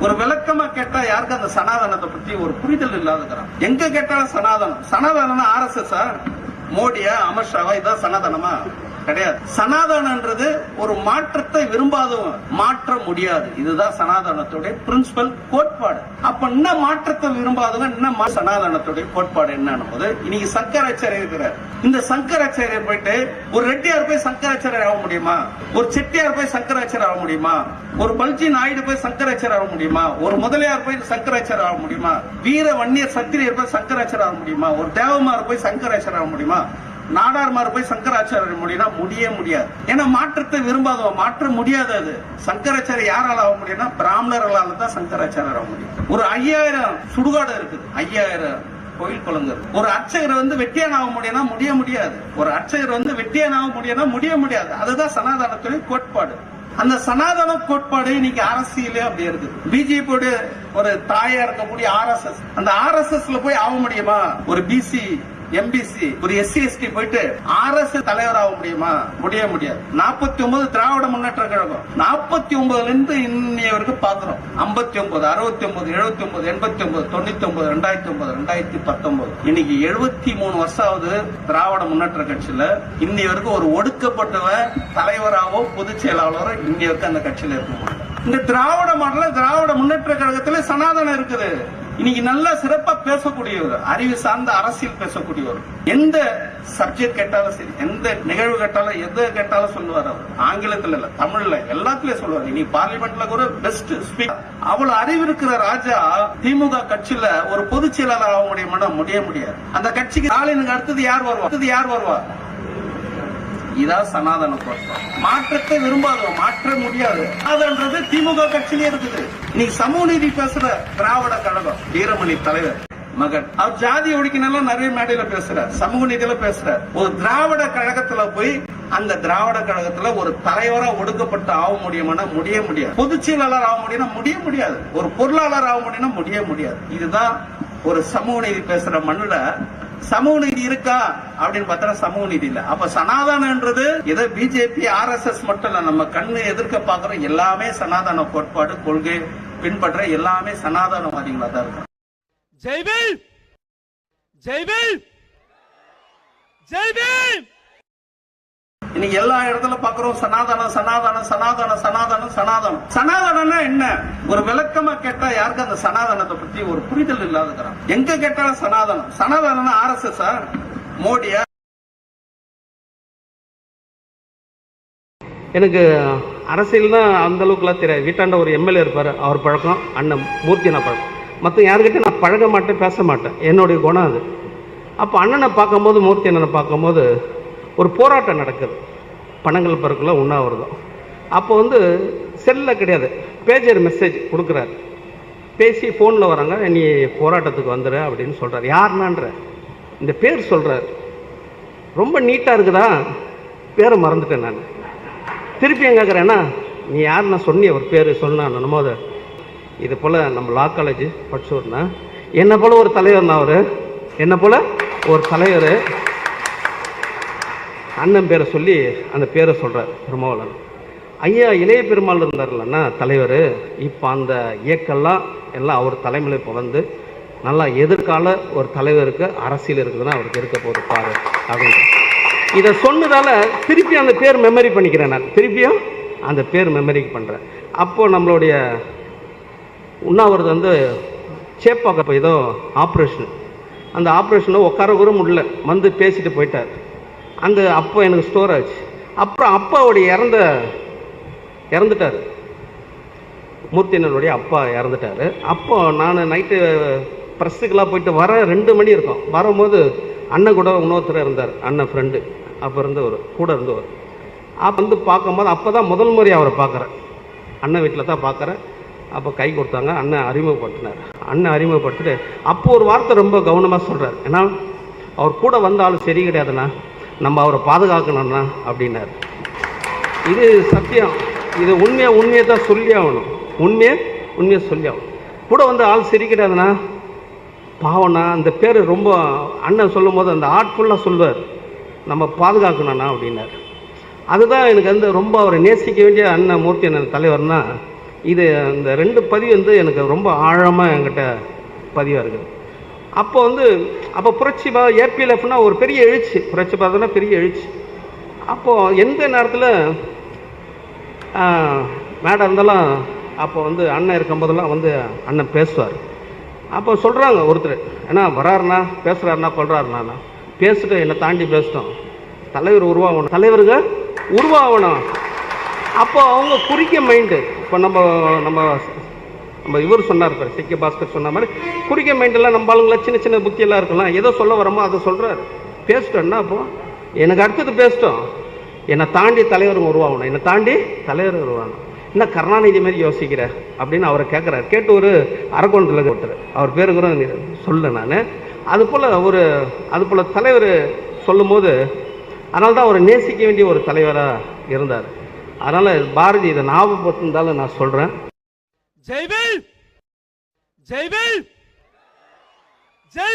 ஒரு விளக்கமா கேட்டா யாருக்கு அந்த சனாதனத்தை பத்தி ஒரு புரிதல் இல்லாதுக்கிறான் எங்க கேட்டாலும் சனாதனம். சனாதனம் ஆர் எஸ் எஸ் மோடியா அமித்ஷாவா? இதான் சனாதனமா? கிடையாது. சனாதனன்றது ஒரு மாற்றத்தை விரும்பாதவன் மாற்ற முடியாது. இதுதான் சனாதனத்துடைய பிரின்சிபல் கோட்பாடு. அப்ப இன்னும் மாற்றத்தை விரும்பாதவங்க என்ன சனாதனத்துடைய கோட்பாடு என்னன்னு போது இன்னைக்கு சங்கராச்சாரியர் இருக்கிறார். இந்த சங்கராச்சாரியர் போயிட்டு ஒரு ரெட்டியார் போய் சங்கராச்சாரியர் ஆக முடியுமா? ஒரு செட்டியார் போய் சங்கராச்சாரியர் ஆக முடியுமா? ஒரு பல்ஜி நாயுடு போய் சங்கராச்சாரியர் ஆக முடியுமா? ஒரு முதலியார் போய் சங்கராச்சாரியர் ஆக முடியுமா? வீர வன்னியர் சத்திரியர் போய் சங்கராச்சாரியர் ஆக முடியுமா? ஒரு தேவமார் போய் சங்கராச்சாரியர் ஆக முடியுமா? நாடார்மார் போய் சங்கராச்சாரியர் முடியும்னா முடிய முடியாது. ஏன்னா மாற்றத்தை விரும்பாதவன் மாற்ற முடியாது அது. சங்கராச்சாரியர் யாரால ஆக முடியும்னா பிராமணர்களால தான் சங்கராச்சாரியர் ஆக முடியும். ஒரு ஐயாயிரம் சுடுகாடு இருக்குது. ஐயாயிரம் கோயில் குளங்கள். ஒரு அர்ச்சகர் வந்து வெட்டியான் ஆக முடியும்னா முடிய முடியாது. ஒரு அர்ச்சகர் வந்து வெட்டியான் ஆக முடியும்னா முடிய முடியாது. அதுதான் சனாதனத்துடைய கோட்பாடு. அந்த சனாதன கோட்பாடு இன்னைக்கு அரசியலே அப்படி இருக்கு. பிஜேபியோட ஒரு தாயா இருக்கக்கூடிய ஆர்எஸ்எஸ் அந்த ஆர்எஸ்எஸ்ல போய் ஆக முடியுமா? ஒரு பிசி எம்பிசி ஒரு எஸ்சி எஸ்டி போயிட்டு ஆர்எஸ் தலைவர் ஆக முடியுமா? முடிய முடியாது. நாற்பத்தி ஒன்பது திராவிட முன்னேற்ற கழகம். நாற்பத்தி ஒன்பதுல இருந்து இன்னைய வரைக்கும் பாக்குறோம் ஐம்பத்தி ஒன்பது அறுபத்தி ஒன்பது எழுபத்தி ஒன்பது எண்பத்தி ஒன்பது தொண்ணூத்தி ஒன்பது ரெண்டாயிரத்தி ஒன்பது ரெண்டாயிரத்தி பத்தொன்பது இன்னைக்கு எழுபத்தி மூணு வருஷம் ஆகுது திராவிட முன்னேற்ற கட்சியில இன்னைய வரைக்கும் ஒரு ஒடுக்கப்பட்டவன் தலைவராகவோ பொதுச் செயலாளரோ இன்னைய வரைக்கும் அந்த கட்சியில இருக்க இந்த திராவிட மாடல திராவிட முன்னேற்ற சனாதனம் இருக்குது. இன்னைக்கு நல்லா சிறப்பா பேசக்கூடியவர் அறிவு சார்ந்த அரசியல் பேசக்கூடியவர். எந்த சப்ஜெக்ட் கேட்டாலும் சரி எந்த நிகழ்வு கேட்டாலும் எது கேட்டாலும் சொல்லுவார் அவர். ஆங்கிலத்துல இல்ல தமிழ்ல எல்லாத்துலயும் சொல்லுவார். இன்னைக்கு பார்லிமெண்ட்ல கூட பெஸ்ட் ஸ்பீக்கர் அவ்வளவு அறிவு இருக்கிற ராஜா திமுக கட்சியில ஒரு பொதுச் செயலாளர் ஆக முடியுமா முடிய முடியாது. அந்த கட்சிக்கு ஸ்டாலினுக்கு அடுத்தது யார் வருவா? அடுத்தது யார் வருவா? இதான் சனாதன கோட்பாடு மாற்றத்தை விரும்பாதோம் மாற்ற முடியாது. அதுன்றது திமுக கட்சியிலே இருக்குது. நீ சமூக நீதி பேசுற திராவிட கழகம் வீரமணி தலைவர் மகன். அவர் ஜாதி ஒழிக்கணும் நிறைய மேடையில பேசுற சமூக நீதியில பேசுற. ஒரு திராவிட கழகத்துல போய் அந்த திராவிட கழகத்துல ஒரு தலைவரா ஒடுக்கப்பட்டு ஆக முடியுமானா முடிய முடியாது. பொதுச் செயலாளர் ஆக முடியும்னா முடிய முடியாது. ஒரு பொருளாளர் ஆக முடியும்னா முடிய முடியாது. இதுதான் ஒரு சமூக நீதி பேசுற மண்ணுல சமூக நீதி இருக்கா அப்படின்னு பார்த்தா சமூக நீதி இல்ல. அப்ப சனாதானன்றது ஏதோ பிஜேபி ஆர் எஸ் எஸ் மட்டும் நம்ம கண்ணு எதிர்க்க பாக்குறோம் எல்லாமே சனாதன கோட்பாடு கொள்கை பின்பற்ற எல்லாமே சனாதனவாதிகளா தான் இருக்கும் ஜெய் பீம் ஜெய் இன்னைக்கு எல்லா இடத்துல பாக்குறோம் சனாதனம் சனாதனம் சனாதனம் சனாதனம் சனாதனம். சனாதனம்னா என்ன? ஒரு விளக்கமா கேட்டா யாருக்கு அந்த சனாதனத்தை பத்தி ஒரு புரிதல் இல்லாதுக்கிறான் எங்க கேட்டாலும் சனாதனம். சனாதனம் ஆர் எஸ் எஸ் மோடியா? எனக்கு அரசியல்னா அந்த அளவுக்குலாம் தெரியாது. வீட்டாண்ட ஒரு எம்எல்ஏ இருப்பார். அவர் பழக்கம். அண்ணன் மூர்த்தி நான் பழக்கம். மற்ற யாருக்கிட்ட நான் பழக மாட்டேன் பேச மாட்டேன். என்னுடைய குணம் அது. அப்போ அண்ணனை பார்க்கும்போது மூர்த்தி அண்ணனை பார்க்கும்போது ஒரு போராட்டம் நடக்குது. பணங்கள் பருக்குள்ள உண்ணாவிரதம். அப்போ வந்து செல்லில் கிடையாது. பேஜர் மெசேஜ் கொடுக்குறாரு. பேசி ஃபோனில் வராங்க நீ போராட்டத்துக்கு வந்துடு அப்படின்னு சொல்கிறார் யாருனான்ற? இந்த பேர் சொல்கிறார் ரொம்ப நீட்டாக இருக்குதா? பேரை மறந்துட்டேன் நான். திருப்பி எங்க கேட்குறேன்னா நீ யாருன்னா சொன்னி அவர் பேர் சொன்னான் என்னமோ அதை இது போல் நம்ம லா காலேஜ் படிச்சோர்னா என்னை போல் ஒரு தலைவர் அவர்? என்னை போல்? ஒரு தலைவர். அண்ணன் பேரை சொல்லி அந்த பேரை சொல்கிறார் திருமாவளவன் ஐயா இளைய பெருமாள் இருந்தார்லன்னா தலைவர். இப்போ அந்த இயக்கெல்லாம் எல்லாம் அவர் தலைமையில் இப்போ வந்து நல்லா எதிர்கால ஒரு தலைவருக்கு அரசியல் இருக்குதுன்னா அவருக்கு இருக்க போகுது பாரு அப்படின்னு. இதை சொன்னதால் திருப்பி அந்த பேர் மெமரி பண்ணிக்கிறேன் நான். திருப்பியும் அந்த பேர் மெமரிக்கு பண்ணுறேன் அப்போது நம்மளுடைய உண்ணாவிரதம் வந்து சேப்பாக்க ஏதோ ஆப்ரேஷன் அந்த ஆப்ரேஷனில் உட்கார கூட முடியல. வந்து பேசிட்டு போயிட்டார். அந்த அப்போ எனக்கு ஸ்டோர் ஆச்சு. அப்புறம் அப்பாவுடைய இறந்த இறந்துட்டார். மூர்த்தியனருடைய அப்பா இறந்துட்டார். அப்போ நான் நைட்டு ப்ரெஸ்ஸுக்கெல்லாம் போயிட்டு வர ரெண்டு மணி இருக்கும். வரும்போது அண்ணன் கூட இன்னொருத்தர் இருந்தார் அண்ணன் ஃப்ரெண்டு அப்போ இருந்தவர் கூட இருந்தவர் அப்போ வந்து பார்க்கும்போது அப்போ தான் முதல் முறை அவரை பார்க்குறேன். அண்ணன் வீட்டில் தான் பார்க்குறேன். அப்போ கை கொடுத்தாங்க. அண்ணன் அறிமுகப்படுத்தினார். அண்ணன் அறிமுகப்படுத்திட்டு அப்போ ஒரு வார்த்தை ரொம்ப கவனமாக சொல்கிறார் ஏன்னா அவர் கூட வந்த ஆள் சரி கிடையாதுண்ணா. நம்ம அவரை பாதுகாக்கணும்ண்ணா அப்படின்னாரு. இது சத்தியம். இது உண்மையை உண்மையை தான் சொல்லி ஆகணும். உண்மையை உண்மையை சொல்லி ஆகணும். கூட வந்து ஆள் சரி பாவண்ணா அந்த பேர் ரொம்ப அண்ணன் சொல்லும் போது அந்த ஆட்ஃபுல்லாக சொல்வார். நம்ம பாதுகாக்கணும்னா அப்படின்னார். அதுதான் எனக்கு வந்து ரொம்ப அவரை நேசிக்க வேண்டிய அண்ணன் மூர்த்தி அண்ணன் தலைவர்னா இது இந்த ரெண்டு பதிவு வந்து எனக்கு ரொம்ப ஆழமாக என்கிட்ட பதிவாக இருக்குது. அப்போ வந்து அப்போ புரட்சி பா ஏபிஎல்எஃப்னா ஒரு பெரிய எழுச்சி. புரட்சி பார்த்தோன்னா பெரிய எழுச்சி. அப்போது எந்த நேரத்தில் மேடம் இருந்தாலும் அப்போ வந்து அண்ணன் இருக்கும்போதெல்லாம் வந்து அண்ணன் பேசுவார். அப்போ சொல்கிறாங்க ஒருத்தர் ஏன்னா வராருண்ணா பேசுகிறாருண்ணா கொள்றாருண்ணா பேசிட்டோம் என்னை தாண்டி பேசிட்டோம். தலைவர் உருவாகணும். தலைவருங்க? உருவாகணும். அப்போ அவங்க குறிக்க மைண்டு இப்போ நம்ம நம்ம நம்ம இவர் சொன்னார் பாரு சிக்க பாஸ்கர் சொன்ன மாதிரி குறிக்க மைண்டெல்லாம் நம்ம ஆளுங்கள சின்ன சின்ன புத்தியெல்லாம் இருக்கலாம் ஏதோ சொல்ல வரமோ அதை சொல்கிறார் பேசிட்டோம்னா அப்போ? எனக்கு அடுத்தது பேசிட்டோம். என்னை தாண்டி தலைவர் உருவாகணும். என்னை தாண்டி தலைவர் உருவாகணும். என்ன கருணாநிதி மாதிரி யோசிக்கிற அப்படின்னு அவரை கேட்குறாரு கேட்டு ஒரு அரக்கோணத்தில் ஒருத்தர் அவர் பேரு கூட சொல்ல நான். அது போல் ஒரு அது போல் தலைவர் சொல்லும்போது அதனால தான் அவர் நேசிக்க வேண்டிய ஒரு தலைவராக இருந்தார். அதனால் பாரதி இதை ஞாபகப்படுத்திருந்தாலும் நான் சொல்கிறேன் జై భీమ్ జై జై